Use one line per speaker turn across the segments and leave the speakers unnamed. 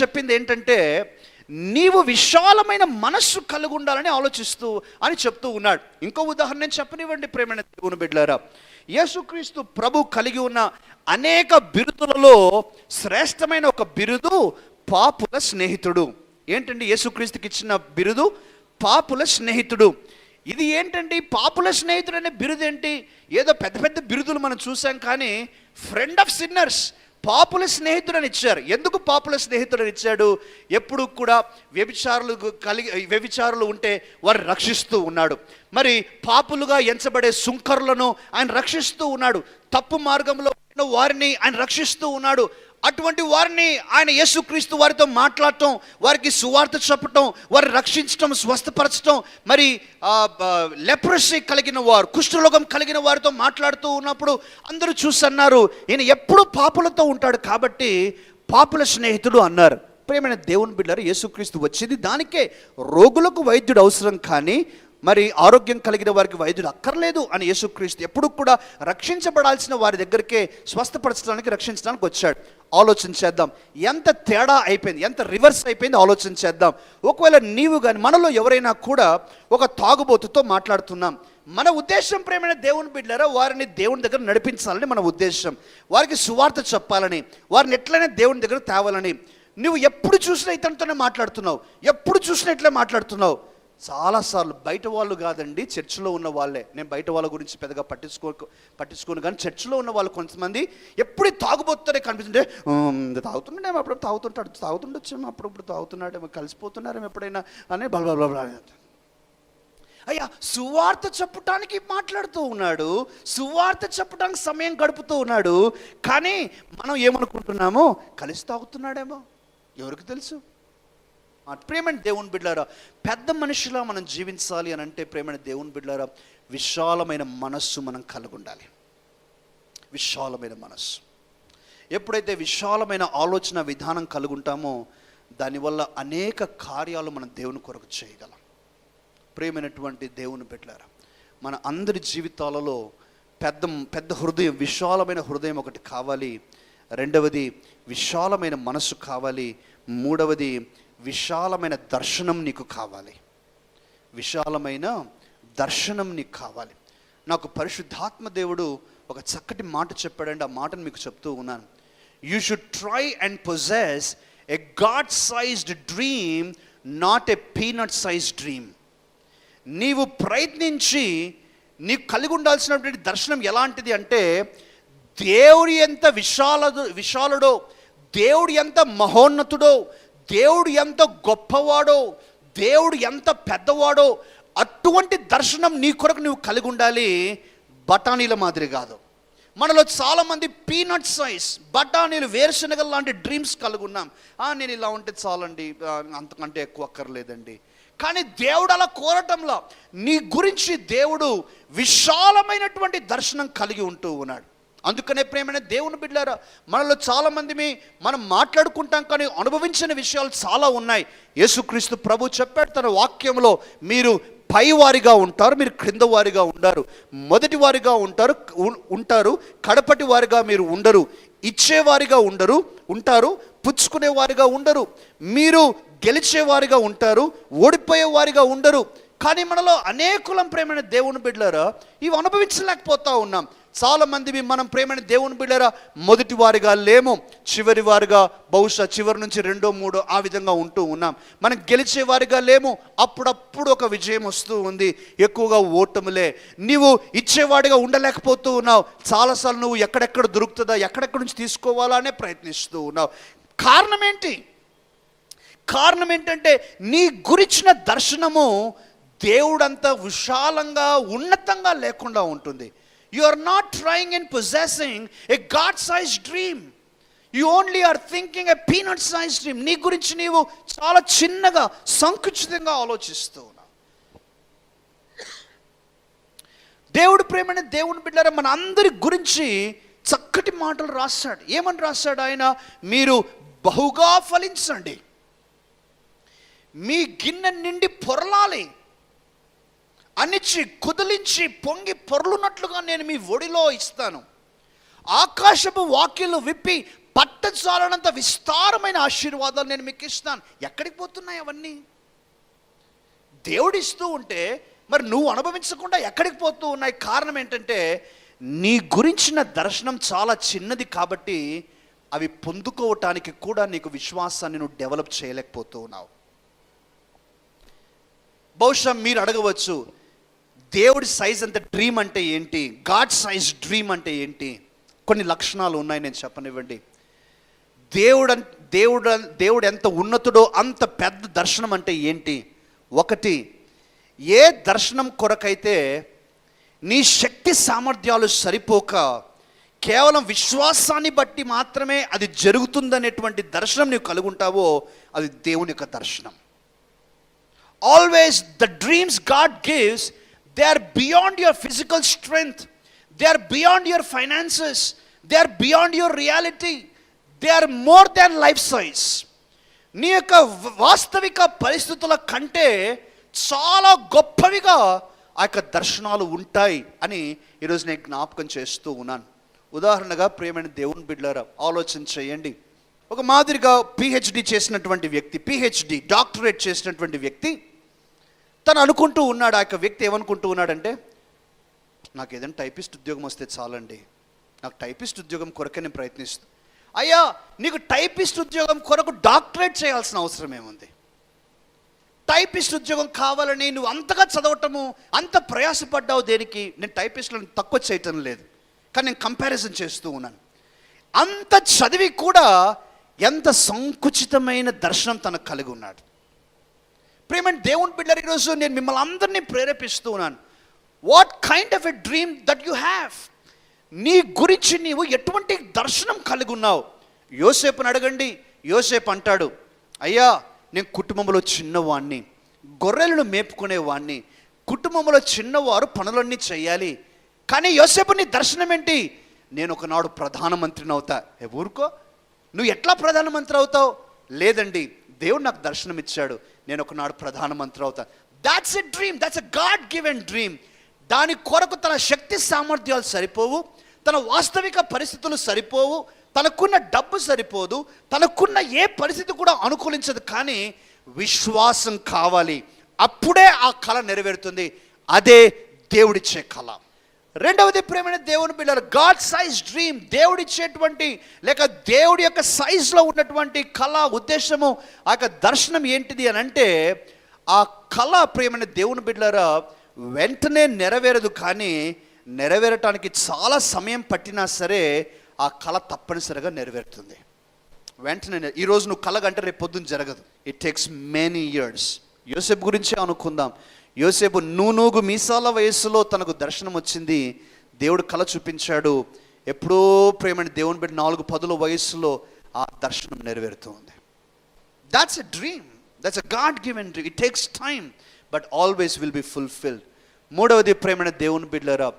చెప్పింది ఏంటంటే నీవు విశాలమైన మనస్సు కలిగి ఉండాలని ఆలోచిస్తూ అని చెప్తూ ఉన్నాడు. ఇంకో ఉదాహరణ నేను చెప్పనివ్వండి ప్రేమైన దేవుని బిడ్డారా యేసుక్రీస్తు ప్రభు కలిగి ఉన్న అనేక బిరుదులలో శ్రేష్టమైన ఒక బిరుదు పాపుల స్నేహితుడు. ఏంటండి యేసుక్రీస్తుకి ఇచ్చిన బిరుదు? పాపుల స్నేహితుడు. ఇది ఏంటండి? పాపుల స్నేహితుడు అనే బిరుదు ఏంటి ఏదో పెద్ద పెద్ద బిరుదులు మనం చూసాం కానీ ఫ్రెండ్ ఆఫ్ సిన్నర్స్ పాపుల స్నేహితుడని ఇచ్చారు ఎందుకు పాపుల స్నేహితుడని ఇచ్చాడు ఎప్పుడు కూడా వ్యభిచారులు కలిగి వ్యభిచారులు ఉంటే వారు రక్షిస్తూ ఉన్నాడు. మరి పాపులుగా ఎంచబడే సుంకరులను ఆయన రక్షిస్తూ ఉన్నాడు. తప్పు మార్గంలో వారిని ఆయన రక్షిస్తూ ఉన్నాడు. అటువంటి వారిని ఆయన యేసుక్రీస్తు వారితో మాట్లాడటం వారికి సువార్త చెప్పటం వారిని రక్షించటం స్వస్థపరచటం మరి లెప్రసీ కలిగిన వారు కుష్ఠరోగం కలిగిన వారితో మాట్లాడుతూ ఉన్నప్పుడు అందరూ చూసన్నారు ఈయన ఎప్పుడూ పాపులతో ఉంటాడు కాబట్టి పాపుల స్నేహితుడు అన్నారు. ప్రేమైన దేవుని బిడ్డారు యేసుక్రీస్తు వచ్చింది. దానికే రోగులకు వైద్యుడు అవసరం కానీ మరి ఆరోగ్యం కలిగిన వారికి వైద్యుడు అక్కర్లేదు అని యేసుక్రీస్తు ఎప్పుడు కూడా రక్షించబడాల్సిన వారి దగ్గరికే స్వస్థపరచడానికి రక్షించడానికి వచ్చాడు. ఆలోచన చేద్దాం. ఎంత తేడా అయిపోయింది ఎంత రివర్స్ అయిపోయింది ఆలోచన చేద్దాం. ఒకవేళ నీవు కానీ మనలో ఎవరైనా కూడా ఒక తాగుబోతుతో మాట్లాడుతున్నాం. మన ఉద్దేశం ప్రేమైన దేవుని బిడ్డారా వారిని దేవుని దగ్గర నడిపించాలని మన ఉద్దేశం. వారికి సువార్త చెప్పాలని వారిని ఎట్లయినా దేవుని దగ్గర తేవాలని. నువ్వు ఎప్పుడు చూసినా ఇతనితోనే మాట్లాడుతున్నావు. ఎప్పుడు చూసినా ఇట్లే మాట్లాడుతున్నావు. చాలాసార్లు బయట వాళ్ళు కాదండి చర్చిలో ఉన్న వాళ్ళే. నేను బయట వాళ్ళ గురించి పెద్దగా పట్టించుకో పట్టించుకోను కానీ చర్చిలో ఉన్న వాళ్ళు కొంతమంది ఎప్పుడు తాగుబోతారే కనిపిస్తుంటే తాగుతుండేమో అప్పుడు తాగుతుంటాడు తాగుతుండొచ్చేమో అప్పుడప్పుడు తాగుతున్నాడేమో కలిసిపోతున్నారేమో ఎప్పుడైనా అని బల అయ్యా సువార్త చెప్పటానికి మాట్లాడుతూ ఉన్నాడు సువార్త చెప్పడానికి సమయం గడుపుతూ ఉన్నాడు కానీ మనం ఏమనుకుంటున్నామో కలిసి తాగుతున్నాడేమో. ఎవరికి తెలుసు? ప్రేమని దేవుని బిడ్డారా పెద్ద మనిషిలా మనం జీవించాలి అని అంటే ప్రేమని దేవుని బిడ్డారా విశాలమైన మనస్సు మనం కలిగి ఉండాలి విశాలమైన మనస్సు. ఎప్పుడైతే విశాలమైన ఆలోచన విధానం కలిగి ఉంటామో దానివల్ల అనేక కార్యాలు మనం దేవుని కొరకు చేయగలం. ప్రేమైనటువంటి దేవుని బిడ్డారా మన అందరి జీవితాలలో పెద్ద పెద్ద హృదయం విశాలమైన హృదయం ఒకటి కావాలి. రెండవది విశాలమైన మనసు కావాలి. మూడవది విశాలమైన దర్శనం నీకు కావాలి. విశాలమైన దర్శనం నీకు కావాలి. నాకు పరిశుద్ధాత్మ దేవుడు ఒక చక్కటి మాట చెప్పాడండి. ఆ మాటను మీకు చెప్తూ ఉన్నాను. You should try and possess a God sized dream not a peanut size dream నీవు ప్రయత్నించి నీకు కలిగి ఉండాల్సినటువంటి దర్శనం ఎలాంటిది అంటే దేవుడు ఎంత విశాలదు విశాలుడో దేవుడు ఎంత మహోన్నతుడో దేవుడు ఎంత గొప్పవాడో దేవుడు ఎంత పెద్దవాడో అటువంటి దర్శనం నీ కొరకు నువ్వు కలిగి ఉండాలి బఠానీల మాదిరి కాదు. మనలో చాలామంది పీనట్ సైజ్ బఠానీలు వేరుశనగలు లాంటి డ్రీమ్స్ కలిగి ఉన్నాం. నేను ఇలా ఉంటే చాలండి అంతకంటే ఎక్కువ అక్కర్లేదండి. కానీ దేవుడు అలా కోరటంలో నీ గురించి దేవుడు విశాలమైనటువంటి దర్శనం కలిగి ఉంటూ ఉన్నాడు. అందుకనే ప్రేమైన దేవుని బిడ్డారా మనలో చాలామంది మనం మాట్లాడుకుంటాం కానీ అనుభవించిన విషయాలు చాలా ఉన్నాయి. యేసుక్రీస్తు ప్రభు చెప్పాడు తన వాక్యంలో మీరు పైవారిగా ఉంటారు మీరు క్రింద వారిగా ఉండారు మొదటి వారిగా ఉంటారు ఉంటారు కడపటి వారిగా మీరు ఉండరు ఇచ్చేవారిగా ఉండరు ఉంటారు పుచ్చుకునేవారిగా ఉండరు మీరు గెలిచేవారిగా ఉంటారు ఓడిపోయేవారిగా ఉండరు. కానీ మనలో అనేకులం ప్రేమైన దేవుని బిడ్డలారా ఇవి అనుభవించలేకపోతా ఉన్నాం. చాలామంది మనం ప్రేమని దేవుని బిడ్డరా మొదటి వారిగా లేము. చివరి వారిగా బహుశా చివరి నుంచి రెండో మూడో ఆ విధంగా ఉంటూ ఉన్నాం. మనం గెలిచే వారిగా లేము. అప్పుడప్పుడు ఒక విజయం వస్తూ ఉంది. ఎక్కువగా ఓటములే. నీవు ఇచ్చేవాడిగా ఉండలేకపోతూ ఉన్నావు. చాలాసార్లు నువ్వు ఎక్కడెక్కడ దొరుకుతుందా ఎక్కడెక్కడ నుంచి తీసుకోవాలా అనే ప్రయత్నిస్తూ ఉన్నావు. కారణం ఏంటి? కారణం ఏంటంటే నీ గురించిన దర్శనము దేవుడంత విశాలంగా ఉన్నతంగా లేకుండా ఉంటుంది. You are not trying in possessing a God size dream you only are thinking a peanut size dream నీ గురించి నీవు చాలా చిన్నగా సంకుచితంగా ఆలోచిస్తూ ఉన్నావు. దేవుడు ప్రేమని దేవుని బిడ్డారా మన అందరి గురించి చక్కటి మాటలు రాస్తాడు ఏమని రాస్తాడు ఆయన? మీరు బహుగా ఫలించండి. మీ గిన్నె నిండి పొరలాలి. అణిచి కుదిలించి పొంగి పొర్లునట్లుగా నేను మీ ఒడిలో ఇస్తాను. ఆకాశపు వాక్యలు విప్పి పట్టజాలనంత విస్తారమైన ఆశీర్వాదాలు నేను మీకు ఇస్తాను. ఎక్కడికి పోతున్నాయి అవన్నీ? దేవుడు ఇస్తూ ఉంటే మరి నువ్వు అనుభవించకుండా ఎక్కడికి పోతూ ఉన్నాయి? కారణం ఏంటంటే నీ గురించిన దర్శనం చాలా చిన్నది కాబట్టి అవి పొందుకోవటానికి కూడా నీకు విశ్వాసాన్ని నువ్వు డెవలప్ చేయలేకపోతూ ఉన్నావు బహుశా మీరు అడగవచ్చు దేవుడి సైజ్ అంత డ్రీమ్ అంటే ఏంటి? గాడ్ సైజ్ డ్రీమ్ అంటే ఏంటి? కొన్ని లక్షణాలు ఉన్నాయి నేను చెప్పనివ్వండి. దేవుడు దేవుడు దేవుడు ఎంత ఉన్నతుడో అంత పెద్ద దర్శనం అంటే ఏంటి? ఒకటి ఏ దర్శనం కొరకైతే నీ శక్తి సామర్థ్యాలు సరిపోక కేవలం విశ్వాసాన్ని బట్టి మాత్రమే అది జరుగుతుందనేటువంటి దర్శనం నీవు కలుగుంటావో అది దేవుని యొక్క దర్శనం. Always the dreams God gives they are beyond your physical strength they are beyond your finances they are beyond your reality they are more than life size నీ యొక్క వాస్తవిక పరిస్థితుల కంటే చాలా గొప్పవిగా ఆ యొక్క దర్శనాలు ఉంటాయి అని ఈరోజు నేను జ్ఞాపకం చేస్తూ ఉన్నాను. ఉదాహరణగా ప్రేమైన దేవుని బిడ్డలారా ఆలోచన చేయండి. ఒక మాదిరిగా పిహెచ్డి చేసినటువంటి వ్యక్తి పిహెచ్డి డాక్టరేట్ చేసినటువంటి వ్యక్తి తను అనుకుంటూ ఉన్నాడు ఆ యొక్క వ్యక్తి ఏమనుకుంటూ ఉన్నాడంటే నాకు ఏదైనా టైపిస్ట్ ఉద్యోగం వస్తే చాలండి. నాకు టైపిస్ట్ ఉద్యోగం కొరకే నేను ప్రయత్నిస్తూ అయ్యా నీకు టైపిస్ట్ ఉద్యోగం కొరకు డాక్టరేట్ చేయాల్సిన అవసరం ఏముంది? టైపిస్ట్ ఉద్యోగం కావాలని నువ్వు అంతగా చదవటము అంత ప్రయాసపడ్డావు దేనికి? నేను టైపిస్ట్లను తక్కువ చేయటం లేదు. కానీ నేను కంపారిజన్ చేస్తూ ఉన్నాను. అంత చదివి కూడా ఎంత సంకుచితమైన దర్శనం తనకు కలిగి ఉన్నాడు. ప్రేమని దేవుని బిడ్డలు ఈరోజు నేను మిమ్మల్ని అందరినీ ప్రేరేపిస్తూ ఉన్నాను. What kind of a dream that you have నీ గురించి నీవు ఎటువంటి దర్శనం కలిగి ఉన్నావు? యోసేపుని అడగండి. యోసేపు అంటాడు అయ్యా నేను కుటుంబంలో చిన్నవాణ్ణి గొర్రెలను మేపుకునేవాణ్ణి కుటుంబంలో చిన్నవారు పనులన్నీ చేయాలి. కానీ యోసేపు నీ దర్శనం ఏంటి? నేను ఒకనాడు ప్రధానమంత్రిని అవుతా. ఊరుకో? నువ్వు ఎట్లా ప్రధానమంత్రి అవుతావు? లేదండి దేవుడు నాకు దర్శనం ఇచ్చాడు. నేను ఒకనాడు ప్రధానమంత్రి అవుతాను that's a dream that's a God given dream దాని కొరకు తన శక్తి సామర్థ్యాలు సరిపోవు. తన వాస్తవిక పరిస్థితులు సరిపోవు. తనకున్న డబ్బు సరిపోదు. తనకున్న ఏ పరిస్థితి కూడా అనుకూలించదు. కానీ విశ్వాసం కావాలి. అప్పుడే ఆ కళ నెరవేరుతుంది. అదే దేవుడిచ్చే కళ. రెండవది ప్రేమైన దేవుని పిల్లలు గాడ్ సైజ్ డ్రీమ్ దేవుడిచ్చేటువంటి లేక దేవుడి యొక్క సైజులో ఉన్నటువంటి కళ ఉద్దేశము ఆ యొక్క దర్శనం ఏంటిది అని అంటే ఆ కళ ప్రేమైన దేవుని బిడ్డలారా వెంటనే నెరవేరదు కానీ నెరవేరటానికి చాలా సమయం పట్టినా సరే ఆ కళ తప్పనిసరిగా నెరవేరుతుంది. వెంటనే ఈరోజు నువ్వు కలగంటే రేపు పొద్దున్న జరగదు. ఇట్ టేక్స్ మెనీ ఇయర్స్ యోసేపు గురించే అనుకుందాం. యోసేపు నూనూగు మీసాల వయస్సులో తనకు దర్శనం వచ్చింది. దేవుడు కళ చూపించాడు. ఎప్పుడో ప్రేమని దేవుని బిడ్డ నాలుగు పదుల వయస్సులో ఆ దర్శనం నెరవేరుతుంది. That's a dream that's a God given dream it takes time but always will be fulfilled మూడవది ప్రేమణ దేవుని బిడ్డలరా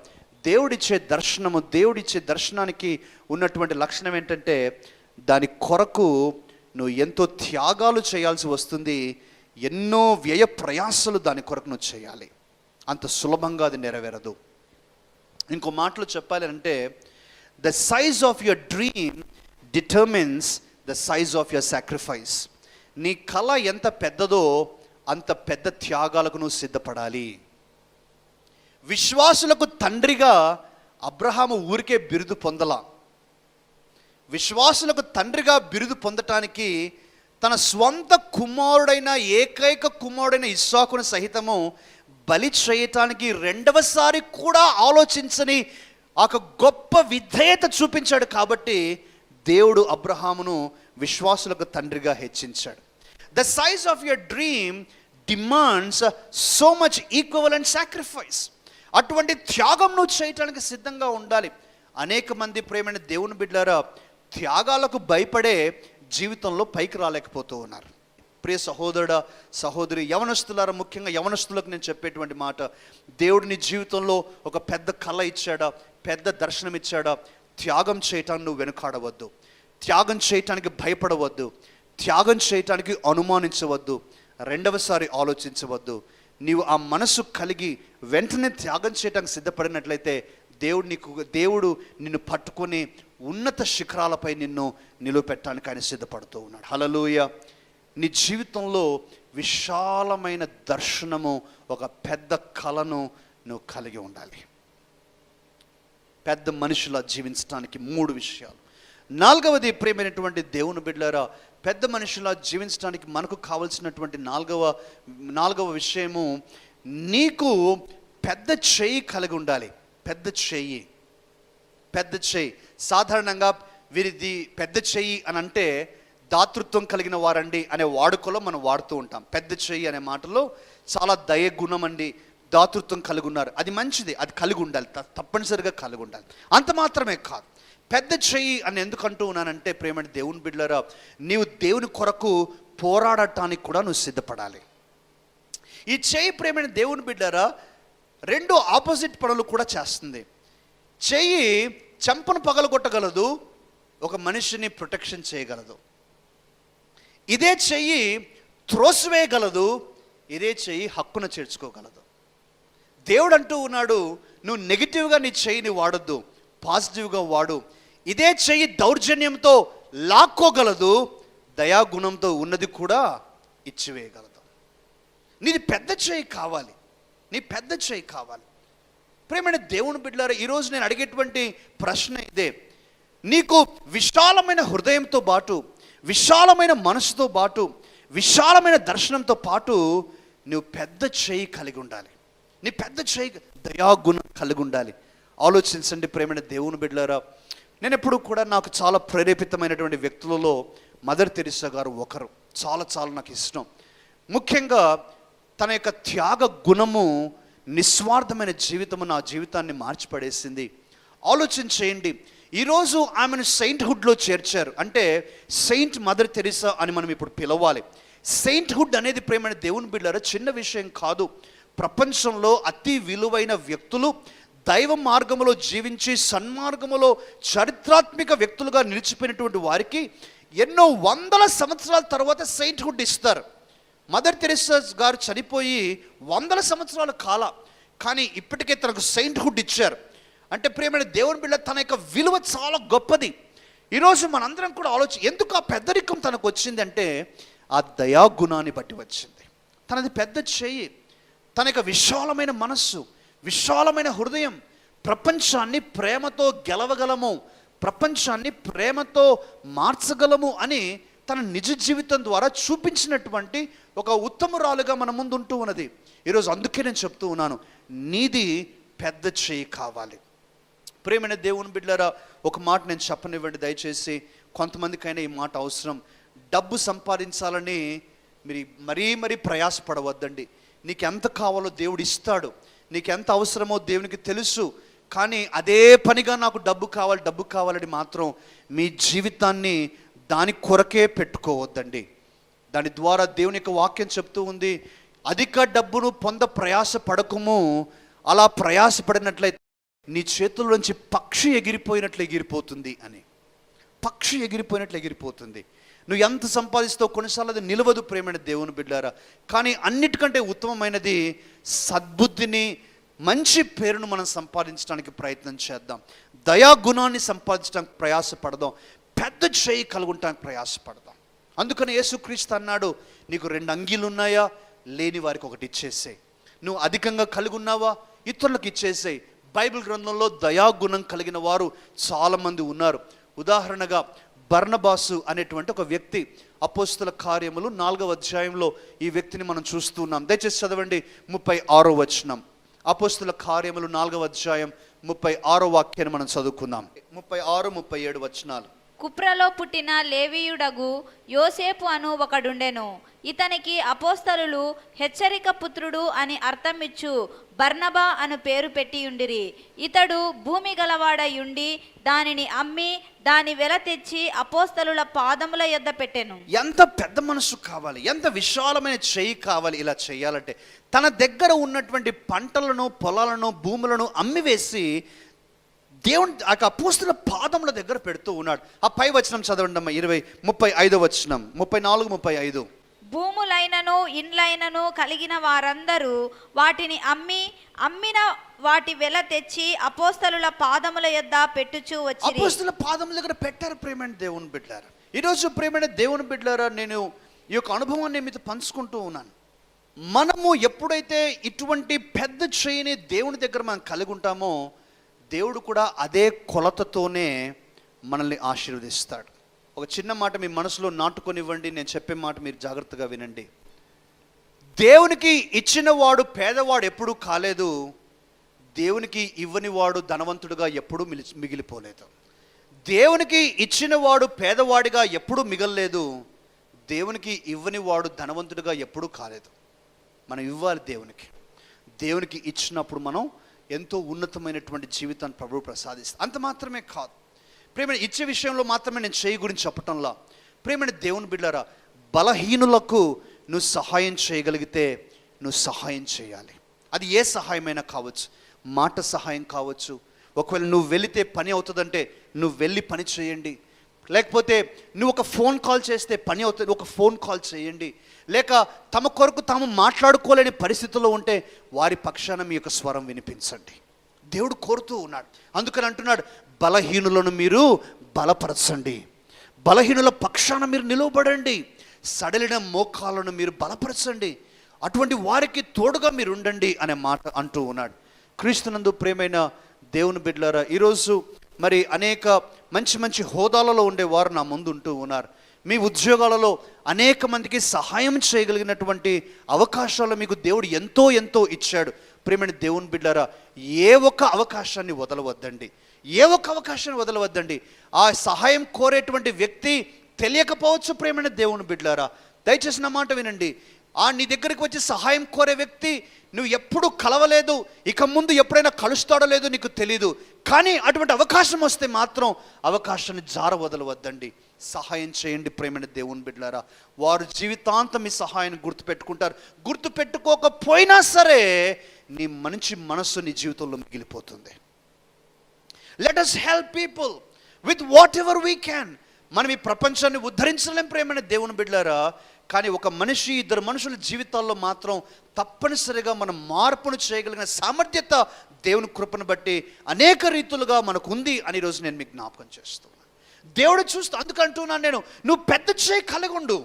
దేవుడిచ్చే దర్శనము దేవుడిచ్చే దర్శనానికి ఉన్నటువంటి లక్షణం ఏంటంటే దాని కొరకు నువ్వు ఎంతో త్యాగాలు చేయాల్సి వస్తుంది. ఎన్నో వ్యయ ప్రయాసలు దాని కొరకు నువ్వు చేయాలి. అంత సులభంగా అది నెరవేరదు. ఇంకో మాటలో చెప్పాలి అంటే the size of your dream determines the size of your sacrifice నీ కళ ఎంత పెద్దదో అంత పెద్ద త్యాగాలకు నువ్వు సిద్ధపడాలి. విశ్వాసులకు తండ్రిగా అబ్రహాము ఊరికే బిరుదు పొందలా. విశ్వాసులకు తండ్రిగా బిరుదు పొందటానికి తన స్వంత కుమారుడైన ఏకైక కుమారుడైన ఇస్సాకుని సహితము బలి చేయటానికి రెండవసారి కూడా ఆలోచించని ఒక గొప్ప విధేయత చూపించాడు కాబట్టి దేవుడు అబ్రహామును విశ్వాసులకు తండ్రిగా హెచ్చించాడు. The size of your dream demands so much equal and sacrifice అటువంటి త్యాగం నువ్వు చేయటానికి సిద్ధంగా ఉండాలి. అనేక మంది ప్రేమైన దేవుని బిడ్డారా త్యాగాలకు భయపడే జీవితంలో పైకి రాలేకపోతూ ఉన్నారు. ప్రియ సహోదరుడ సహోదరి యవనస్తులారా ముఖ్యంగా యవనస్తులకు నేను చెప్పేటువంటి మాట. దేవుడిని జీవితంలో ఒక పెద్ద కళ ఇచ్చాడా? పెద్ద దర్శనం ఇచ్చాడా? త్యాగం చేయటాన్ని నువ్వు వెనుకాడవద్దు. త్యాగం చేయటానికి భయపడవద్దు. త్యాగం చేయటానికి అనుమానించవద్దు. రెండవసారి ఆలోచించవద్దు. నీవు ఆ మనసు కలిగి వెంటనే త్యాగం చేయటానికి సిద్ధపడినట్లయితే దేవుడు నీకు దేవుడు నిన్ను పట్టుకొని ఉన్నత శిఖరాలపై నిన్ను నిలువపెట్టడానికి ఆయన సిద్ధపడుతూ ఉన్నాడు. హలలోయ నీ జీవితంలో విశాలమైన దర్శనము ఒక పెద్ద కళను నువ్వు కలిగి ఉండాలి. పెద్ద మనుషులా జీవించడానికి మూడు విషయాలు. నాలుగవది ప్రేమైనటువంటి దేవుని బిడ్డలారా పెద్ద మనుషులా జీవించడానికి మనకు కావలసినటువంటి నాలుగవ నాలుగవ విషయము నీకు పెద్ద చెయ్యి కలిగి ఉండాలి. పెద్ద చేయి. పెద్ద చేయి. సాధారణంగా వీరిది పెద్ద చెయ్యి అని అంటే దాతృత్వం కలిగిన వారండి అనే వాడుకలో మనం వాడుతూ ఉంటాం. పెద్ద చెయ్యి అనే మాటలో చాలా దయ గుణం అండి దాతృత్వం కలిగి ఉన్నారు అది మంచిది అది కలిగి ఉండాలి తప్పనిసరిగా కలిగి ఉండాలి అంత మాత్రమే కాదు. పెద్ద చెయ్యి అని ఎందుకంటూ ఉన్నానంటే ప్రేమని దేవుని బిడ్డరా నీవు దేవుని కొరకు పోరాడటానికి కూడా నువ్వు సిద్ధపడాలి. ఈ చేయి ప్రేమైన దేవుని బిడ్డరా రెండు ఆపోజిట్ పనులు కూడా చేస్తుంది. చెయ్యి చెంపను పగలగొట్టగలదు ఒక మనిషిని ప్రొటెక్షన్ చేయగలదు. ఇదే చెయ్యి త్రోసివేయగలదు ఇదే చెయ్యి హక్కును చేర్చుకోగలదు. దేవుడు అంటూ ఉన్నాడు నువ్వు నెగిటివ్గా నీ చెయ్యిని వాడొద్దు పాజిటివ్గా వాడు. ఇదే చెయ్యి దౌర్జన్యంతో లాక్కోగలదు దయాగుణంతో ఉన్నది కూడా ఇచ్చివేయగలదు. నీది పెద్ద చేయి కావాలి నీ పెద్ద చేయి కావాలి. ప్రేమైన దేవుని బిడ్డలారా ఈరోజు నేను అడిగేటువంటి ప్రశ్న ఇదే. నీకు విశాలమైన హృదయంతో పాటు విశాలమైన మనసుతో పాటు విశాలమైన దర్శనంతో పాటు నువ్వు పెద్ద చేయి కలిగి ఉండాలి. నీ పెద్ద చేయి దయాగుణం కలిగి ఉండాలి. ఆలోచించండి ప్రేమైన దేవుని బిడ్డలారా. నేను ఎప్పుడు కూడా నాకు చాలా ప్రేరేపితమైనటువంటి వ్యక్తులలో మదర్ తెరిసా గారు ఒకరు. చాలా చాలా నాకు ఇష్టం. ముఖ్యంగా తన యొక్క త్యాగ గుణము నిస్వార్థమైన జీవితము నా జీవితాన్ని మార్చిపడేసింది. ఆలోచన చేయండి ఈరోజు ఆమెను సెయింట్హుడ్లో చేర్చారు. అంటే సెయింట్ మదర్ తెరిసా అని మనం ఇప్పుడు పిలవాలి. సెయింట్హుడ్ అనేది ప్రేమైన దేవుని బిడ్డారా చిన్న విషయం కాదు. ప్రపంచంలో అతి విలువైన వ్యక్తులు దైవ మార్గములో జీవించి సన్మార్గములో చరిత్రాత్మిక వ్యక్తులుగా నిలిచిపోయినటువంటి వారికి ఎన్నో వందల సంవత్సరాల తర్వాత సెయింట్హుడ్ ఇస్తారు. మదర్ తెరిసా గారు చనిపోయి వందల సంవత్సరాల కాల కానీ ఇప్పటికే తనకు సెయింట్హుడ్ ఇచ్చారు. అంటే ప్రేమైన దేవుని బిడ్డ తన యొక్క విలువ చాలా గొప్పది. ఈరోజు మనందరం కూడా ఆలోచి ఎందుకు ఆ పెద్దరికం తనకు వచ్చిందంటే ఆ దయాగుణాన్ని బట్టి వచ్చింది. తనది పెద్ద చేయి తన యొక్క విశాలమైన మనస్సు విశాలమైన హృదయం ప్రపంచాన్ని ప్రేమతో గెలవగలము ప్రపంచాన్ని ప్రేమతో మార్చగలము అని తన నిజ జీవితం ద్వారా చూపించినటువంటి ఒక ఉత్తమురాలుగా మన ముందు ఉంటూ ఉన్నది. ఈరోజు అందుకే నేను చెప్తూ ఉన్నాను నీది పెద్ద చేయి కావాలి. ప్రేమైన దేవుని బిడ్డరా ఒక మాట నేను చెప్పనివ్వండి దయచేసి. కొంతమందికైనా ఈ మాట అవసరం. డబ్బు సంపాదించాలని మీరు మరీ మరీ ప్రయాసపడవద్దండి. నీకు ఎంత కావాలో దేవుడు ఇస్తాడు. నీకు ఎంత అవసరమో దేవునికి తెలుసు. కానీ అదే పనిగా నాకు డబ్బు కావాలి డబ్బు కావాలని మాత్రం మీ జీవితాన్ని దాని కొరకే పెట్టుకోవద్దండి. దాని ద్వారా దేవుని యొక్క వాక్యం చెప్తూ ఉంది. అధిక డబ్బును పొంద ప్రయాస పడకము. అలా ప్రయాసపడినట్లయితే నీ చేతుల్లోంచి పక్షి ఎగిరిపోయినట్లు ఎగిరిపోతుంది అని. పక్షి ఎగిరిపోయినట్లు ఎగిరిపోతుంది. నువ్వు ఎంత సంపాదిస్తావు కొన్నిసార్లు అది నిలవదు ప్రేమైన దేవుని బిడ్డారా. కానీ అన్నిటికంటే ఉత్తమమైనది సద్బుద్ధిని మంచి పేరును మనం సంపాదించడానికి ప్రయత్నం చేద్దాం. దయాగుణాన్ని సంపాదించడానికి ప్రయాసపడదాం పెద్ద చేయి కలుగుంటానికి ప్రయాసపడదాం అందుకని యేసుక్రీస్తు అన్నాడు నీకు రెండు అంగీలు ఉన్నాయా లేని వారికి ఒకటి ఇచ్చేసేయి. నువ్వు అధికంగా కలిగి ఉన్నావా ఇతరులకు ఇచ్చేసేయి. బైబిల్ గ్రంథంలో దయాగుణం కలిగిన వారు చాలామంది ఉన్నారు. ఉదాహరణగా బర్ణబాసు అనేటువంటి ఒక వ్యక్తి అపోస్తుల కార్యములు నాలుగవ అధ్యాయంలో ఈ వ్యక్తిని మనం చూస్తున్నాం. దయచేసి చదవండి ముప్పై ఆరో వచనం. అపోస్తుల కార్యములు నాలుగవ అధ్యాయం ముప్పై ఆరో వాక్యాన్ని మనం చదువుకుందాం. ముప్పై ఆరు ముప్పై ఏడు వచనాలు.
కుప్రలో పుట్టిన లేవీయుడగు యోసేపు అను ఒకడుండెను. ఇతనికి అపోస్తలులు హెచ్చరిక పుత్రుడు అని అర్థమిచ్చు బర్నబా అను పేరు పెట్టియుండిరి. ఇతడు భూమి గలవాడయుండి దానిని అమ్మి దాని వెల తెచ్చి అపోస్తలుల పాదముల యొద్ద పెట్టాను.
ఎంత పెద్ద మనసు కావాలి ఎంత విశాలమైన చెయ్యి కావాలి ఇలా చేయాలంటే తన దగ్గర ఉన్నటువంటి పంటలను పొలాలను భూములను అమ్మివేసి దేవుని ఆ అపోస్తుల పాదముల దగ్గర పెడుతూ ఉన్నాడు. ఆ పై వచనం చదవండి అమ్మా ఇరవై ముప్పై ఐదో వచనం. ముప్పై నాలుగు ముప్పై ఐదు.
భూములైనను ఇండ్లైనను కలిగిన వారందరూ వాటిని అమ్మి అమ్మిన వాటి వెల తెచ్చి అపోస్తలుల పాదముల యొద్ద పెట్టుచూ వచ్చిరి.
అపోస్తుల పాదం దగ్గర పెట్టారు ప్రేమైన దేవుని బిడ్డారా. ఈరోజు ప్రేమైన దేవుని బిడ్డారా నేను ఈ యొక్క అనుభవాన్ని మీతో పంచుకుంటూ ఉన్నాను. మనము ఎప్పుడైతే ఇటువంటి పెద్ద చేయని దేవుని దగ్గర మనం కలిగి ఉంటామో దేవుడు కూడా అదే కొలతతోనే మనల్ని ఆశీర్వదిస్తాడు. ఒక చిన్న మాట మీ మనసులో నాటుకొనివ్వండి నేను చెప్పే మాట మీరు జాగ్రత్తగా వినండి. దేవునికి ఇచ్చిన వాడు పేదవాడు ఎప్పుడూ కాలేదు దేవునికి ఇవ్వని వాడు ధనవంతుడుగా ఎప్పుడూ మిలి మిగిలిపోలేదు. దేవునికి ఇచ్చిన వాడు పేదవాడిగా ఎప్పుడూ మిగలలేదు దేవునికి ఇవ్వని వాడు ధనవంతుడిగా ఎప్పుడూ కాలేదు. మనం ఇవ్వాలి దేవునికి. దేవునికి ఇచ్చినప్పుడు మనం ఎంతో ఉన్నతమైనటువంటి జీవితాన్ని ప్రభువు ప్రసాదిస్తాం అంత మాత్రమే కాదు. ప్రేమని ఇచ్చే విషయంలో మాత్రమే నేను చేయి గురించి చెప్పటంలా. ప్రేమని దేవుని బిడ్డరా బలహీనులకు నువ్వు సహాయం చేయగలిగితే నువ్వు సహాయం చేయాలి. అది ఏ సహాయమైనా కావచ్చు. మాట సహాయం కావచ్చు. ఒకవేళ నువ్వు వెళితే పని అవుతుందంటే నువ్వు వెళ్ళి పని చేయండి. లేకపోతే నువ్వు ఒక ఫోన్ కాల్ చేస్తే పని అవుతుంది ఒక ఫోన్ కాల్ చేయండి. లేక తమ కొరకు తాము మాట్లాడుకోలేని పరిస్థితుల్లో ఉంటే వారి పక్షాన మీ యొక్క స్వరం వినిపించండి. దేవుడు కోరుతూ ఉన్నాడు. అందుకని అంటున్నాడు బలహీనులను మీరు బలపరచండి. బలహీనుల పక్షాన మీరు నిలవబడండి. సడలిన మోకాలను మీరు బలపరచండి. అటువంటి వారికి తోడుగా మీరు ఉండండి అనే మాట అంటూ ఉన్నాడు. క్రీస్తునందు ప్రేమైన దేవుని బిడ్డలారా ఈరోజు మరి అనేక మంచి మంచి హోదాలలో ఉండేవారు నా ముందు ఉంటూ ఉన్నారు. మీ ఉద్యోగాలలో అనేక మందికి సహాయం చేయగలిగినటువంటి అవకాశాలు మీకు దేవుడు ఎంతో ఎంతో ఇచ్చాడు. ప్రేమని దేవుని బిడ్డారా ఏ ఒక్క అవకాశాన్ని వదలవద్దండి. ఏ ఒక్క అవకాశాన్ని వదలవద్దండి. ఆ సహాయం కోరేటువంటి వ్యక్తి తెలియకపోవచ్చు ప్రేమని దేవుని బిడ్డారా. దయచేసి నా మాట వినండి. ఆ నీ దగ్గరికి వచ్చి సహాయం కోరే వ్యక్తి నువ్వు ఎప్పుడు కలవలేదు ఇక ముందు ఎప్పుడైనా కలుస్తాడో లేదో నీకు తెలీదు. కానీ అటువంటి అవకాశం వస్తే మాత్రం అవకాశాన్ని జార వదలవద్దండి. సహాయం చేయండి ప్రేమైన దేవుని బిడ్డలారా. వారు జీవితాంతం మీ సహాయాన్ని గుర్తుపెట్టుకుంటారు. గుర్తుపెట్టుకోకపోయినా సరే నీ మంచి మనస్సు నీ జీవితంలో మిగిలిపోతుంది. Let us help people with whatever we can మనం ఈ ప్రపంచాన్ని ఉద్ధరించలేం ప్రేమైన దేవుని బిడ్డలారా. కానీ ఒక మనిషి ఇద్దరు మనుషుల జీవితాల్లో మాత్రం తప్పనిసరిగా మనం మార్పును చేయగలిగిన సామర్థ్యత దేవుని కృపను బట్టి అనేక రీతులుగా మనకు ఉంది అని రోజు నేను మీకు జ్ఞాపకం చేస్తున్నాను దేవుడు చూస్తూ అందుకంటున్నాను నేను నువ్వు పెద్ద చేయి కలగుండు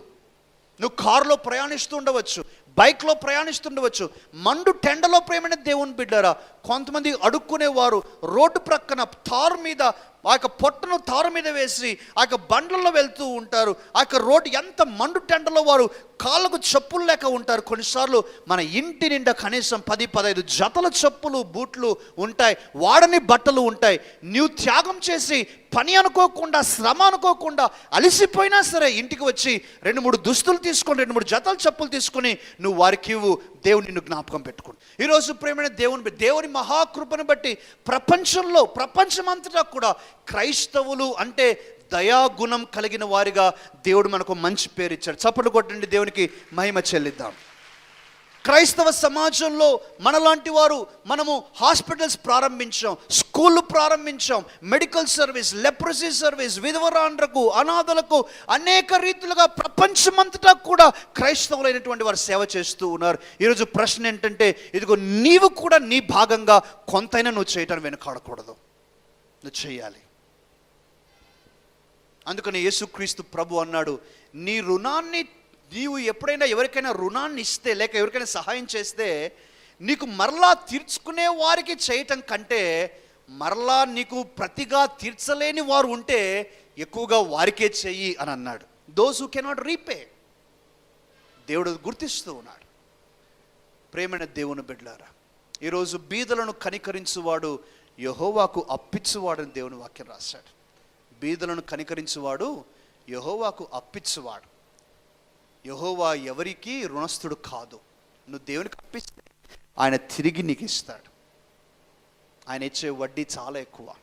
నువ్వు కారులో ప్రయాణిస్తూ ఉండవచ్చు బైక్లో ప్రయాణిస్తుండవచ్చు మండు టెండలో ప్రేమైన దేవుని బిడ్డారా కొంతమంది అడుక్కునేవారు రోడ్డు ప్రక్కన తారు మీద ఆ యొక్క పొట్టను తారు మీద వేసి ఆ యొక్క బండ్లలో వెళ్తూ ఉంటారు. ఆ యొక్క రోడ్డు ఎంత మండు టెండలో వారు కాళ్ళకు చెప్పులు లేక ఉంటారు. కొన్నిసార్లు మన ఇంటి నిండా కనీసం పది పదహైదు జతల చెప్పులు బూట్లు ఉంటాయి. వాడని బట్టలు ఉంటాయి. నీవు త్యాగం చేసి పని అనుకోకుండా శ్రమ అనుకోకుండా అలసిపోయినా సరే ఇంటికి వచ్చి రెండు మూడు దుస్తులు తీసుకొని రెండు మూడు జతల చెప్పులు తీసుకొని నువ్వు వారికి ఇవ్వు. దేవుని నిన్ను జ్ఞాపకం పెట్టుకోండి. ఈరోజు ప్రేమైన దేవుని దేవుని మహాకృపను బట్టి ప్రపంచంలో ప్రపంచమంతటా కూడా క్రైస్తవులు అంటే దయాగుణం కలిగిన వారిగా దేవుడు మనకు మంచి పేరు ఇచ్చాడు. చప్పట్లు కొట్టండి దేవునికి మహిమ చెల్లిద్దాం. క్రైస్తవ సమాజంలో మనలాంటి వారు మనము హాస్పిటల్స్ ప్రారంభించాం స్కూళ్ళు ప్రారంభించాం మెడికల్ సర్వీస్ లెప్రసీ సర్వీస్ విధవరాండ్రకు అనాథలకు అనేక రీతులుగా ప్రపంచమంతటా కూడా క్రైస్తవులైనటువంటి వారు సేవ చేస్తూ ఉన్నారు. ఈరోజు ప్రశ్న ఏంటంటే ఇదిగో నీవు కూడా నీ భాగంగా కొంతైనా నువ్వు చేయటం వెనుకాడకూడదు. నువ్వు చేయాలి. అందుకని యేసుక్రీస్తు ప్రభు అన్నాడు నీ రుణాన్ని నీవు ఎప్పుడైనా ఎవరికైనా రుణాన్ని ఇస్తే లేక ఎవరికైనా సహాయం చేస్తే నీకు మరలా తీర్చుకునే వారికి చేయటం కంటే మరలా నీకు ప్రతిగా తీర్చలేని వారు ఉంటే ఎక్కువగా వారికే చెయ్యి అని అన్నాడు. దోస్ హూ కెనాట్ రీపే దేవుడు గుర్తిస్తూ ఉన్నాడు. ప్రేమైన దేవుని బిడ్డలారా ఈరోజు బీదలను కనికరించువాడు యహోవాకు అప్పించువాడని దేవుని వాక్యం రాశాడు. బీదలను కనికరించువాడు యహోవాకు అప్పిచ్చువాడు. యహోవా ఎవరికి రుణస్థుడు కాదు. నువ్వు దేవునికి అప్పిస్తే ఆయన తిరిగి నీకు ఇస్తాడు. ఆయన ఇచ్చే వడ్డీ చాలా ఎక్కువ.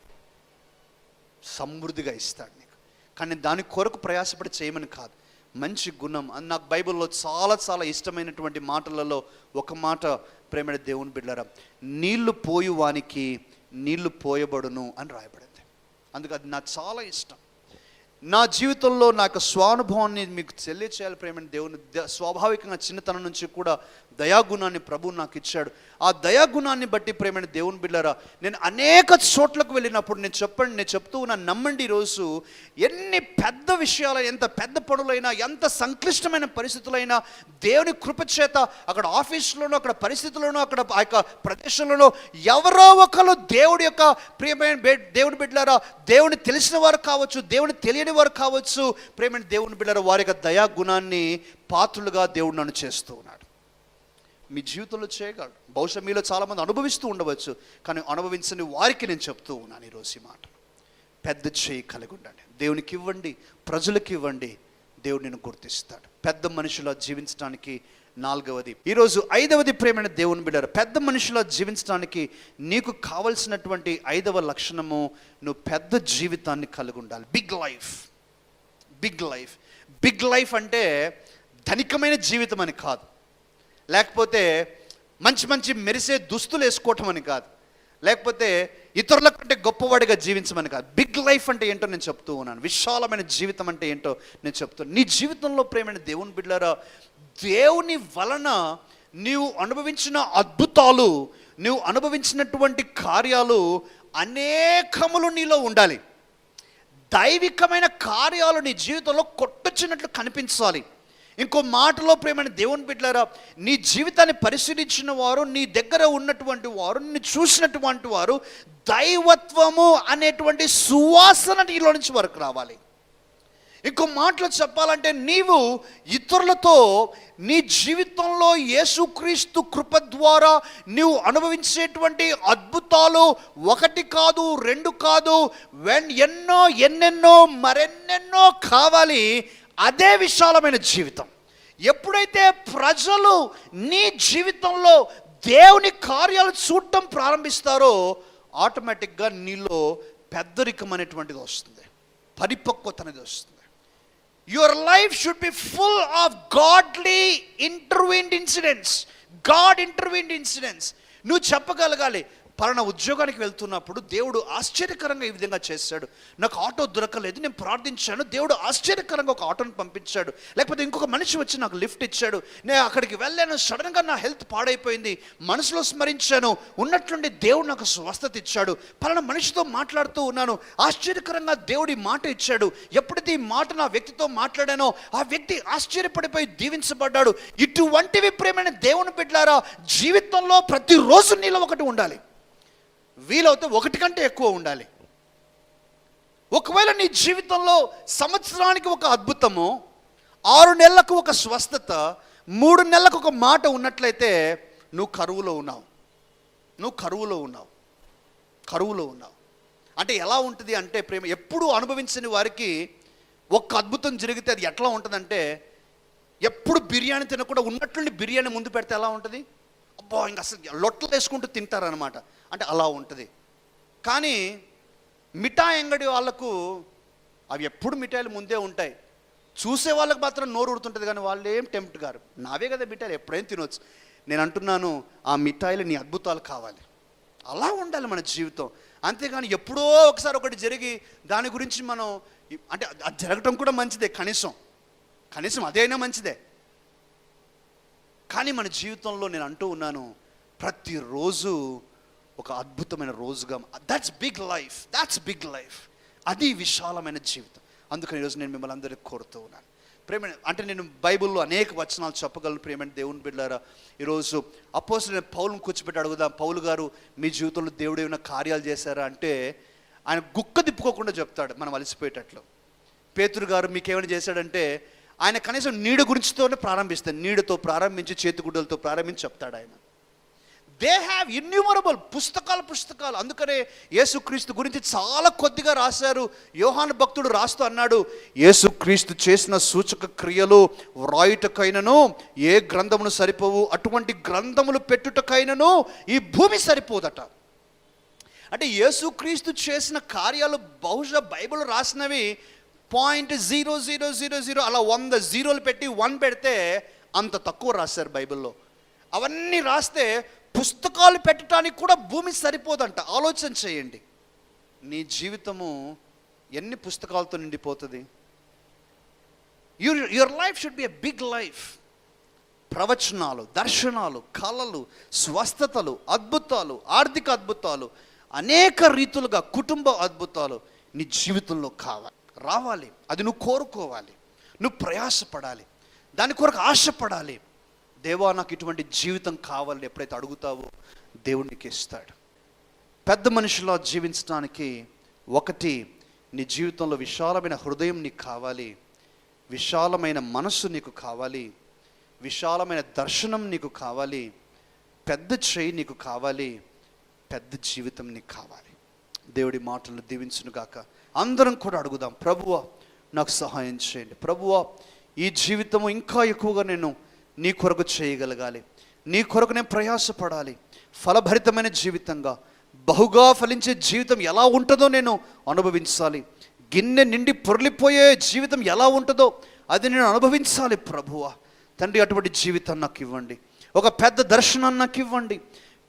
సమృద్ధిగా ఇస్తాడు నీకు. కానీ దాని కొరకు ప్రయాసపడి చేయమని కాదు. మంచి గుణం. అని నాకు బైబిల్లో చాలా చాలా ఇష్టమైనటువంటి మాటలలో ఒక మాట ప్రేమ దేవుని బిడ్డరా నీళ్ళు పోయి వానికి నీళ్ళు పోయబడును అని రాయబడింది. అందుకు అది నాకు చాలా ఇష్టం. నా జీవితంలో నా యొక్క స్వానుభవాన్ని మీకు తెలియచేయాలి ప్రేమని దేవుని ద- స్వాభావికంగా చిన్నతనం నుంచి కూడా దయాగుణాన్ని ప్రభు నాకు ఇచ్చాడు. ఆ దయాగుణాన్ని బట్టి ప్రేమని దేవుని బిళ్ళరా నేను అనేక చోట్లకు వెళ్ళినప్పుడు నేను చెప్పండి నేను చెప్తూ ఉన్నాను నమ్మండి ఈరోజు ఎన్ని పెద్ద విషయాలు ఎంత పెద్ద పనులైనా ఎంత సంక్లిష్టమైన పరిస్థితులైనా దేవుని కృపచేత అక్కడ ఆఫీసులోనో అక్కడ పరిస్థితుల్లోనో అక్కడ ఆ యొక్క ప్రదేశంలోనో ఎవరో ఒకరు దేవుడి యొక్క ప్రియమైన దేవుని బిడ్డలారా దేవుని తెలిసిన వారు కావచ్చు దేవుని తెలియని వారు కావచ్చు ప్రేమైన దేవుని బిడ్డలారా వారి యొక్క దయా గుణాన్ని పాత్రులుగా దేవుడు నన్ను చేస్తూ ఉన్నాడు. మీ జీవితంలో చేయగలడు. బహుశా మీలో చాలామంది అనుభవిస్తూ ఉండవచ్చు కానీ అనుభవించని వారికి నేను చెప్తూ ఉన్నాను ఈరోజు ఈ మాట. పెద్ద చేయి కలిగి ఉండండి. దేవునికి ఇవ్వండి ప్రజలకు ఇవ్వండి దేవుడు నేను గుర్తిస్తాడు. పెద్ద మనుషులా జీవించడానికి నాలుగవది. ఈరోజు ఐదవది ప్రేమైన దేవుని బిడ్డారు పెద్ద మనుషులా జీవించడానికి నీకు కావలసినటువంటి ఐదవ లక్షణము నువ్వు పెద్ద జీవితాన్ని కలిగి ఉండాలి. Big life. Big life. Big life అంటే ధనికమైన జీవితం అని కాదు. లేకపోతే మంచి మంచి మెరిసే దుస్తులు వేసుకోవటం అని కాదు. లేకపోతే ఇతరుల కంటే గొప్పవాడిగా జీవించమని కాదు. బిగ్ లైఫ్ అంటే ఏంటో నేను చెప్తూ ఉన్నాను. విశాలమైన జీవితం అంటే ఏంటో నేను చెప్తున్నాను నీ జీవితంలో ప్రేమైన దేవుని బిడ్డారా దేవుని వలన నీవు అనుభవించిన అద్భుతాలు నీవు అనుభవించినటువంటి కార్యాలు అనేకములు నీలో ఉండాలి. దైవికమైన కార్యాలు నీ జీవితంలో కొట్టొచ్చినట్లు కనిపించాలి. ఇంకో మాటలో ప్రేమైన దేవుని బిడ్డలారా నీ జీవితాన్ని పరిశీలించిన వారు నీ దగ్గర ఉన్నటువంటి వారు నిన్ను చూసినటువంటి వారు దైవత్వము అనేటువంటి సువాసన నీలో నుంచి వరకు రావాలి. ఇంకో మాటలో చెప్పాలంటే నీవు ఇతరులతో నీ జీవితంలో యేసుక్రీస్తు కృప ద్వారా నీవు అనుభవించేటువంటి అద్భుతాలు ఒకటి కాదు రెండు కాదు వెన్ ఎన్నో ఎన్నెన్నో మరెన్నెన్నో కావాలి అదే విశాలమైన జీవితం. ఎప్పుడైతే ప్రజలు నీ జీవితంలో దేవుని కార్యాలు చూడటం ప్రారంభిస్తారో ఆటోమేటిక్గా నీలో పెద్దరికం అనేటువంటిది వస్తుంది. పరిపక్వత అనేది వస్తుంది. Your life should be full of godly intervened incidents God intervened incidents నువ్వు చెప్పగలగాలి పలానా ఉద్యోగానికి వెళ్తున్నప్పుడు దేవుడు ఆశ్చర్యకరంగా ఈ విధంగా చేశాడు. నాకు ఆటో దొరకలేదు నేను ప్రార్థించాను దేవుడు ఆశ్చర్యకరంగా ఒక ఆటోని పంపించాడు. లేకపోతే ఇంకొక మనిషి వచ్చి నాకు లిఫ్ట్ ఇచ్చాడు. నేను అక్కడికి వెళ్ళాను సడన్గా నా హెల్త్ పాడైపోయింది మనసులో స్మరించాను ఉన్నట్లుండి దేవుడు నాకు స్వస్థత ఇచ్చాడు. పలానా మనిషితో మాట్లాడుతూ ఉన్నాను ఆశ్చర్యకరంగా దేవుడి మాట ఇచ్చాడు. ఎప్పుడైతే ఈ మాట నా వ్యక్తితో మాట్లాడానో ఆ వ్యక్తి ఆశ్చర్యపడిపోయి దీవించబడ్డాడు. ఇటువంటివి ప్రేమైన దేవుని బిడ్డారా జీవితంలో ప్రతిరోజు నీలో ఒకటి ఉండాలి. వీలవుతే ఒకటి కంటే ఎక్కువ ఉండాలి. ఒకవేళ నీ జీవితంలో సంవత్సరానికి ఒక అద్భుతము ఆరు నెలలకు ఒక స్వస్థత మూడు నెలలకు ఒక మాట ఉన్నట్లయితే నువ్వు కరువులో ఉన్నావు. నువ్వు కరువులో ఉన్నావు. కరువులో ఉన్నావు. అంటే ఎలా ఉంటుంది అంటే ప్రేమ ఎప్పుడు అనుభవించని వారికి ఒక్క అద్భుతం జరిగితే అది ఎట్లా ఉంటుందంటే ఎప్పుడు బిర్యానీ తినకుండా ఉన్నట్లుండి బిర్యానీ ముందు పెడితే ఎలా ఉంటుంది? అబ్బా ఇంకా అసలు లొట్టలు వేసుకుంటూ తింటారనమాట అంటే అలా ఉంటుంది. కానీ మిఠాయి అంగడి వాళ్ళకు అవి ఎప్పుడు మిఠాయిలు ముందే ఉంటాయి. చూసే వాళ్ళకి మాత్రం నోరు ఉడుతుంటుంది కానీ వాళ్ళు ఏం టెంప్ట్ గారు. నావే కదా మిఠాయిలు ఎప్పుడైనా తినొచ్చు. నేను అంటున్నాను ఆ మిఠాయిలు నీ అద్భుతాలు కావాలి. అలా ఉండాలి మన జీవితం. అంతేగాని ఎప్పుడో ఒకసారి ఒకటి జరిగి దాని గురించి మనం అంటే అది జరగటం కూడా మంచిదే కనీసం. కనీసం అదైనా మంచిదే. కానీ మన జీవితంలో నేను అంటూ ఉన్నాను ప్రతిరోజు ఒక అద్భుతమైన రోజుగా that's big life that's big life అది విశాలమైన జీవితం. అందుకని ఈరోజు నేను మిమ్మల్ని అందరికీ కోరుతూ ఉన్నాను. ప్రేమ అంటే నేను బైబిల్లో అనేక వచనాలు చెప్పగలను ప్రేమని దేవుని బిడ్డారా ఈరోజు అపోజ్ నేను పౌలను కూర్చోబెట్టి అడుగుదాం. పౌలు గారు మీ జీవితంలో దేవుడు ఏమైనా కార్యాలు చేశారా అంటే ఆయన గుక్క తిప్పుకోకుండా చెప్తాడు మనం అలసిపోయేటట్లు. పేతురు గారు మీకేమైనా చేశాడంటే ఆయన కనీసం నీడ గురించితోనే ప్రారంభిస్తాడు. నీడతో ప్రారంభించి చేతిగుడ్డలతో ప్రారంభించి చెప్తాడు ఆయన. దే హ్యావ్ ఇన్యూమరబుల్ పుస్తకాలు పుస్తకాలు. అందుకనే యేసుక్రీస్తు గురించి చాలా కొద్దిగా రాశారు. యోహాను భక్తుడు రాస్తూ అన్నాడు యేసుక్రీస్తు చేసిన సూచక క్రియలు వ్రాయుటకైనను ఏ గ్రంథమును సరిపోవు? అటువంటి గ్రంథములు పెట్టుటకైనను ఈ భూమి సరిపోదట. అంటే యేసుక్రీస్తు చేసిన కార్యాలు బహుశా బైబిల్ రాసినవి point zero zero zero zero అలా వంద జీరోలు పెట్టి వన్ పెడితే అంత తక్కువ రాశారు బైబిల్లో. అవన్నీ రాస్తే పుస్తకాలు పెట్టడానికి కూడా భూమి సరిపోదంట. ఆలోచన చేయండి. నీ జీవితము ఎన్ని పుస్తకాలతో నిండిపోతుంది? Your your life should be a big life ప్రవచనాలు దర్శనాలు కళలు స్వస్థతలు అద్భుతాలు ఆర్థిక అద్భుతాలు అనేక రీతులుగా కుటుంబ అద్భుతాలు నీ జీవితంలో కావాలి. రావాలి. అది నువ్వు కోరుకోవాలి. నువ్వు ప్రయాసపడాలి. దాని కొరకు ఆశపడాలి. దేవా నాకు ఇటువంటి జీవితం కావాలని ఎప్పుడైతే అడుగుతావో దేవుడికి ఇస్తాడు. పెద్ద మనిషిలో జీవించడానికి ఒకటి నీ జీవితంలో విశాలమైన హృదయం నీకు కావాలి. విశాలమైన మనస్సు నీకు కావాలి. విశాలమైన దర్శనం నీకు కావాలి. పెద్ద చేయి నీకు కావాలి. పెద్ద జీవితం నీకు కావాలి. దేవుడి మాటలను దీవించును గాక అందరం కూడా అడుగుదాం ప్రభువ నాకు సహాయం చేయండి. ప్రభువ ఈ జీవితము ఇంకా ఎక్కువగా నేను నీ కొరకు చేయగలగాలి. నీ కొరకు నేను ప్రయాసపడాలి. ఫలభరితమైన జీవితంగా బహుగా ఫలించే జీవితం ఎలా ఉంటుందో నేను అనుభవించాలి. గిన్నె నిండి పొరలిపోయే జీవితం ఎలా ఉంటుందో అది నేను అనుభవించాలి ప్రభువ. తండ్రి అటువంటి జీవితం నాకు ఇవ్వండి. ఒక పెద్ద దర్శనాన్ని నాకు ఇవ్వండి.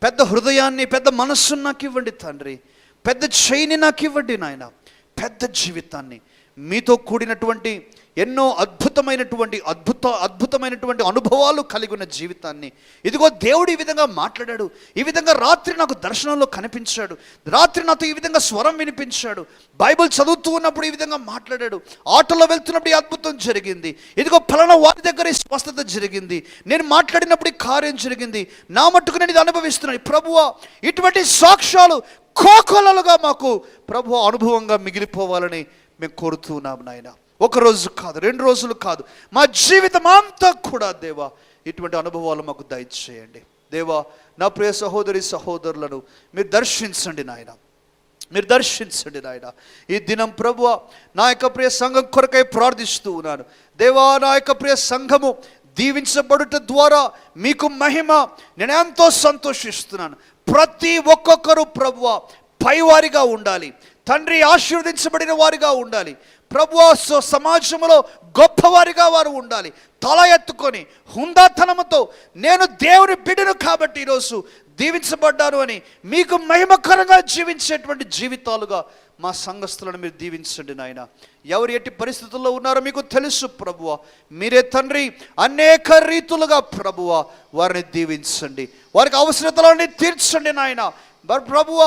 పెద్ద హృదయాన్ని పెద్ద మనస్సును నాకు ఇవ్వండి తండ్రి. పెద్ద చేయిని నాకు ఇవ్వండి నాయన. పెద్ద జీవితాన్ని. మీతో కూడినటువంటి ఎన్నో అద్భుతమైనటువంటి అద్భుత అద్భుతమైనటువంటి అనుభవాలు కలిగి ఉన్న జీవితాన్ని. ఇదిగో దేవుడు ఈ విధంగా మాట్లాడాడు. ఈ విధంగా రాత్రి నాకు దర్శనంలో కనిపించాడు. రాత్రి నాతో ఈ విధంగా స్వరం వినిపించాడు. బైబిల్ చదువుతూ ఉన్నప్పుడు ఈ విధంగా మాట్లాడాడు. ఆటోలో వెళ్తున్నప్పుడు ఈ అద్భుతం జరిగింది. ఇదిగో ఫలానా వారి దగ్గర ఈ స్వస్థత జరిగింది. నేను మాట్లాడినప్పుడు ఈ కార్యం జరిగింది. నా మట్టుకు నేను ఇది అనుభవిస్తున్నాను. ప్రభువా ఇటువంటి సాక్ష్యాలు కోకొలలుగా మాకు ప్రభు అనుభవంగా మిగిలిపోవాలని మేము కోరుతున్నాం నాయన. ఒక రోజు కాదు రెండు రోజులు కాదు. మా జీవితం అంతా కూడా దేవా ఇటువంటి అనుభవాలు మాకు దయచేయండి. దేవా నా ప్రియ సహోదరి సహోదరులను మీరు దర్శించండి నాయన. మీరు దర్శించండి నాయన. ఈ దినం ప్రభు నా యొక్క ప్రియ సంఘం కొరకై ప్రార్థిస్తూ ఉన్నాను. దేవా నా యొక్క ప్రియ సంఘము దీవించబడుట ద్వారా మీకు మహిమ నేను ఎంతో సంతోషిస్తున్నాను. ప్రతి ఒక్కొక్కరు ప్రభువ పైవారిగా ఉండాలి. తండ్రి ఆశీర్వదించబడిన వారిగా ఉండాలి. ప్రభు సమాజంలో గొప్పవారిగా వారు ఉండాలి. తల ఎత్తుకొని హుందాతనముతో నేను దేవుని బిడ్డను కాబట్టి ఈరోజు దీవించబడ్డాను అని మీకు మహిమకరంగా జీవించేటువంటి జీవితాలుగా మా సంఘస్థులను మీరు దీవించండి నాయన. ఎవరు ఎట్టి పరిస్థితుల్లో ఉన్నారో మీకు తెలుసు ప్రభువ. మీరే తండ్రి అనేక రీతులుగా ప్రభువ వారిని దీవించండి. వారికి అవసరతలన్నీ తీర్చండి నాయన. మరి ప్రభువ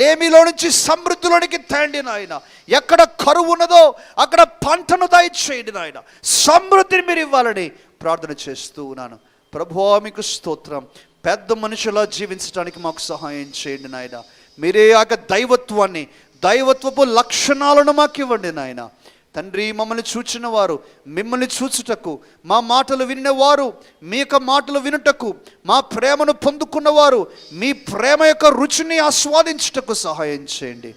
లేమిలో నుంచి సమృద్ధిలోనికి తేండి నాయన ఎక్కడ కరువు ఉన్నదో అక్కడ పంటను దయచేయండి నాయన సమృద్ధిని మీరు ఇవ్వాలని ప్రార్థన చేస్తూ ఉన్నాను ప్రభువా మీకు స్తోత్రం పెద్ద మనుషులా జీవించడానికి మాకు సహాయం చేయండి నాయన మీరే యొక్క దైవత్వాన్ని దైవత్వపు లక్షణాలను మాకు ఇవ్వండి నాయనా తండ్రి మమ్మల్ని చూచిన వారు మిమ్మల్ని చూచుటకు మా మాటలు విన్నవారు మీ యొక్క మాటలు వినుటకు మా ప్రేమను పొందుకున్నవారు మీ ప్రేమ యొక్క రుచిని ఆస్వాదించుటకు సహాయం చేయండి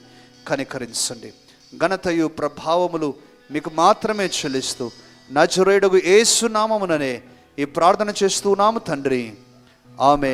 కనికరించండి. ఘనతయు ప్రభావములు మీకు మాత్రమే చెల్లిస్తూ నజరేడుగు ఏసునామముననే ఈ ప్రార్థన చేస్తున్నాము తండ్రి. ఆమె